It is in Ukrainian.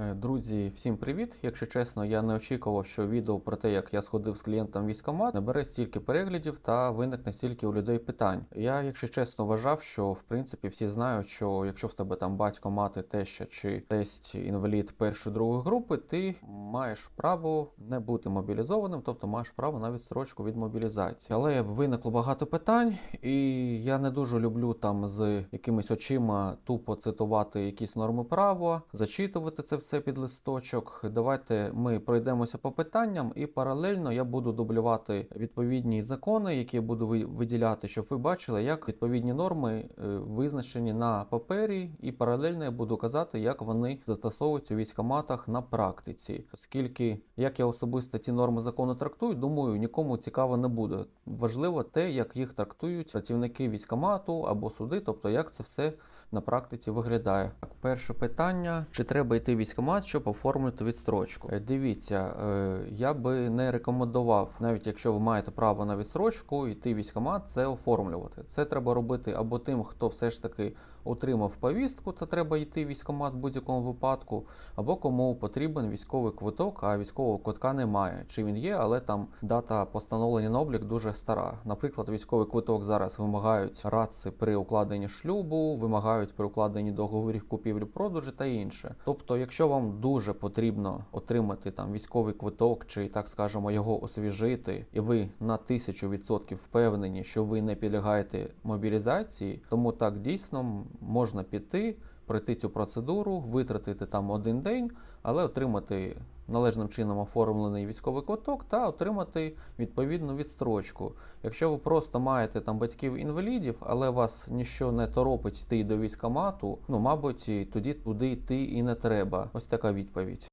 Е, Друзі, всім привіт! Якщо чесно, я не очікував, що відео про те, як я сходив з клієнтом в військкомат, набере стільки переглядів та виникне стільки у людей питань. Я, якщо чесно, вважав, що в принципі всі знають, що якщо в тебе там батько, мати, теща чи тесть інвалід першої другої групи, ти маєш право не бути мобілізованим, тобто маєш право на відстрочку від мобілізації. Але виникло багато питань, і я не дуже люблю там з якимись очима тупо цитувати якісь норми права, зачитувати це все під листочок. Давайте ми пройдемося по питанням, і паралельно я буду дублювати відповідні закони, які я буду ви- виділяти, щоб ви бачили, як відповідні норми е, визначені на папері, і паралельно я буду казати, як вони застосовуються у військкоматах на практиці. Оскільки як я особисто ці норми закону трактую, думаю, нікому цікаво не буде. Важливо те, як їх трактують працівники військкомату або суди, тобто як це все на практиці виглядає. Так, перше питання: чи треба йти в військкомат, щоб оформити відстрочку? Е, Дивіться, е, я би не рекомендував, навіть якщо ви маєте право на відстрочку, йти військкомат, це оформлювати. Це треба робити або тим, хто все ж таки отримав повістку, та треба йти в військкомат в будь-якому випадку, або кому потрібен військовий квиток, а військового квитка немає. Чи він є, але там дата постановлення на облік дуже стара. Наприклад, військовий квиток зараз вимагають раци при укладенні шлюбу, вимагають при укладенні договорів купівлі-продажу та інше. Тобто, якщо вам дуже потрібно отримати там військовий квиток, чи так скажемо його освіжити, і ви на тисячу відсотків впевнені, що ви не підлягаєте мобілізації, тому так дійсно можна піти, пройти цю процедуру, витратити там один день, але отримати належним чином оформлений військовий квиток та отримати відповідну відстрочку. Якщо ви просто маєте там батьків-інвалідів, але вас ніщо не торопить йти до військомату, ну мабуть, тоді туди йти і не треба. Ось така відповідь.